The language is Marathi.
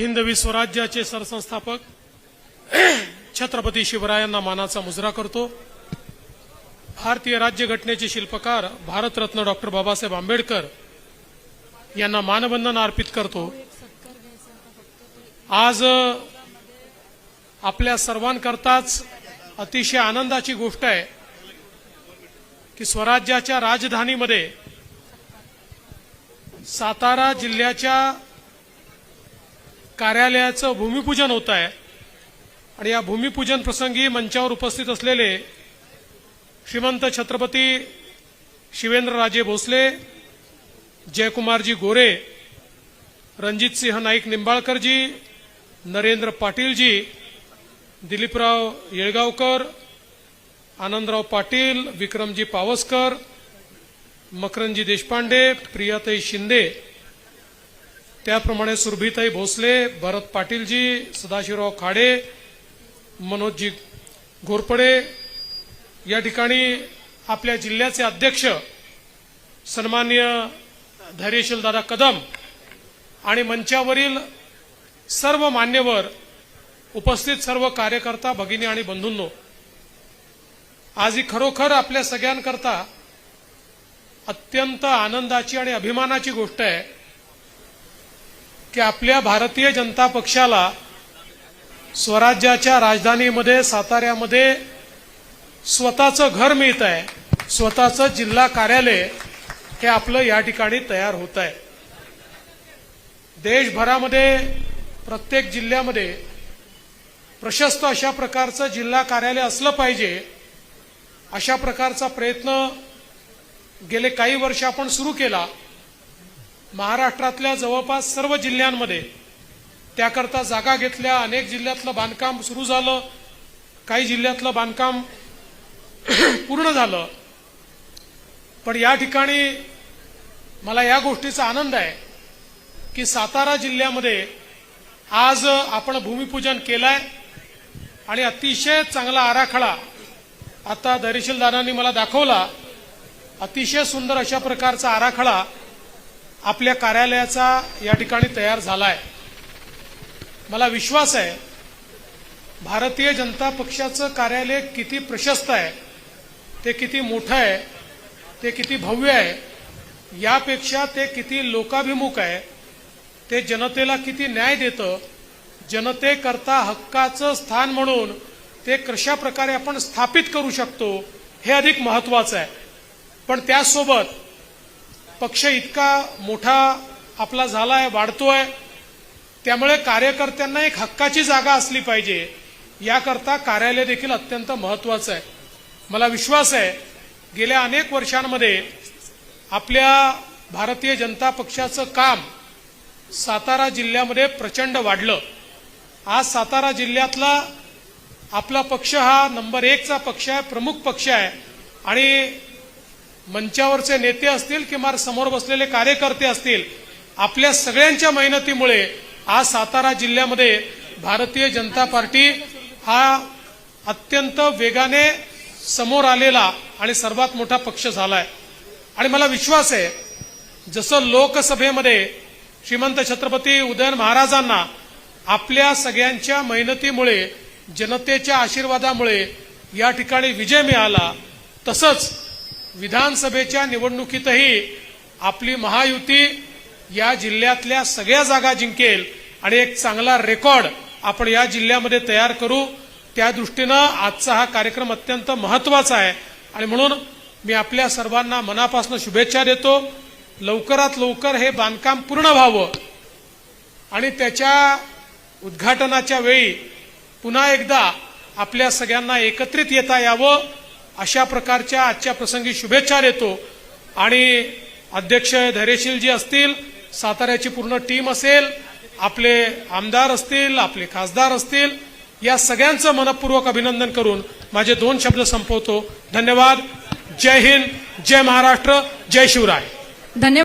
हिंदवी स्वराज्याचे सरसंस्थापक छत्रपती शिवरायांना मानाचा मुजरा करतो. भारतीय राज्यघटनेचे शिल्पकार भारतरत्न डॉक्टर बाबासाहेब आंबेडकर यांना मानवंदन अर्पित करतो. आज आपल्या सर्वांकरताच अतिशय आनंदाची गोष्ट आहे की स्वराज्याच्या राजधानीमध्ये सातारा जिल्ह्याच्या कार्यालयाचं भूमिपूजन होत आहे. आणि या भूमिपूजन प्रसंगी मंचावर उपस्थित असलेले श्रीमंत छत्रपती शिवेंद्रराजे भोसले जयकुमारजी गोरे रणजितसिंह नाईक निंबाळकरजी नरेंद्र पाटीलजी दिलीपराव येळगावकर आनंदराव पाटील विक्रमजी पावसकर मकरंजी देशपांडे प्रियाताई शिंदे त्याप्रमाणे सुरभीताई भोसले भरत पाटीलजी सदाशिवराव खाडे मनोजजी घोरपडे या ठिकाणी आपल्या जिल्ह्याचे अध्यक्ष सन्मान्य धैर्यशील दादा कदम आणि मंचावरील सर्व मान्यवर उपस्थित सर्व कार्यकर्ता भगिनी आणि बंधूंनो आज ही खरोखर आपल्या सगळ्यांकरता अत्यंत आनंदाची आणि अभिमानाची गोष्ट आहे. की आपल्या भारतीय जनता पक्षाला स्वराज्याच्या राजधानीमध्ये साताऱ्यामध्ये स्वतःचं घर मिळत आहे स्वतःचं जिल्हा कार्यालय हे आपलं या ठिकाणी तयार होत आहे. देशभरामध्ये प्रत्येक जिल्ह्यामध्ये प्रशस्त अशा प्रकारचं जिल्हा कार्यालय असलं पाहिजे अशा प्रकारचा प्रयत्न गेले काही वर्ष आपण सुरू केला. महाराष्ट्रातल्या जवळपास सर्व जिल्ह्यांमध्ये त्याकरता जागा घेतल्या. अनेक जिल्ह्यातलं बांधकाम सुरू झालं. काही जिल्ह्यातलं बांधकाम पूर्ण झालं. पण या ठिकाणी मला या गोष्टीचा आनंद आहे की सातारा जिल्ह्यामध्ये आज आपण भूमिपूजन केलंय आणि अतिशय चांगला आराखडा आता धैर्यशील मला दाखवला. अतिशय सुंदर अशा प्रकारचा आराखडा आपल्या कार्यालयाचा या ठिकाणी तयार झाला आहे मला विश्वास आहे भारतीय जनता पक्षाचं कार्यालय किती प्रशस्त आहे ते किती मोठं आहे ते किती भव्य आहे यापेक्षा ते किती लोकाभिमुख आहे ते जनतेला किती न्याय देतं जनतेकरता हक्काचं स्थान म्हणून ते कशा प्रकारे आपण स्थापित करू शकतो हे अधिक महत्वाचं आहे. पण त्याचसोबत पक्ष इतका मोठा आपला झालाय वाढतोय. त्यामुळे कार्यकर्त्यांना एक हक्काची जागा असली पाहिजे. याकरता कार्यालय देखील अत्यंत महत्वाचं आहे. मला विश्वास आहे गेल्या अनेक वर्षांमध्ये आपल्या भारतीय जनता पक्षाचं काम सातारा जिल्ह्यामध्ये प्रचंड वाढलं. आज सातारा जिल्ह्यातला आपला पक्ष हा नंबर एकचा पक्ष आहे प्रमुख पक्ष आहे. आणि मंचावरचे नेते असतील किंवा समोर बसलेले कार्यकर्ते असतील आपल्या सगळ्यांच्या मेहनतीमुळे आज सातारा जिल्ह्यामध्ये भारतीय जनता पार्टी हा अत्यंत वेगाने समोर आलेला आणि सर्वात मोठा पक्ष झालाय. आणि मला विश्वास आहे जसं लोकसभेमध्ये श्रीमंत छत्रपती उदयन महाराजांना आपल्या सगळ्यांच्या मेहनतीमुळे जनतेच्या आशीर्वादामुळे या ठिकाणी विजय मिळाला तसंच विधानसभेच्या निवडणुकीतही आपली महायुती या जिल्ह्यातल्या सगळ्या जागा जिंकेल आणि एक चांगला रेकॉर्ड आपण या जिल्ह्यामध्ये तयार करू त्या दृष्टीनं आजचा हा कार्यक्रम अत्यंत महत्त्वाचा आहे. आणि म्हणून मी आपल्या सर्वांना मनापासून शुभेच्छा देतो. लवकरात लवकर हे बांधकाम पूर्ण व्हावं. आणि त्याच्या उद्घाटनाच्या वेळी पुन्हा एकदा आपल्या सगळ्यांना एकत्रित येता यावं. अशा प्रकारच्या आजच्या प्रसंगी शुभेच्छा देतो. आणि अध्यक्ष धैर्यशीलजी असतील साताऱ्याची पूर्ण टीम असेल आपले आमदार असतील आपले खासदार असतील या सगळ्यांचं मनपूर्वक अभिनंदन करून माझे दोन शब्द संपवतो. धन्यवाद. जय हिंद जय महाराष्ट्र जय शिवराय. धन्यवाद.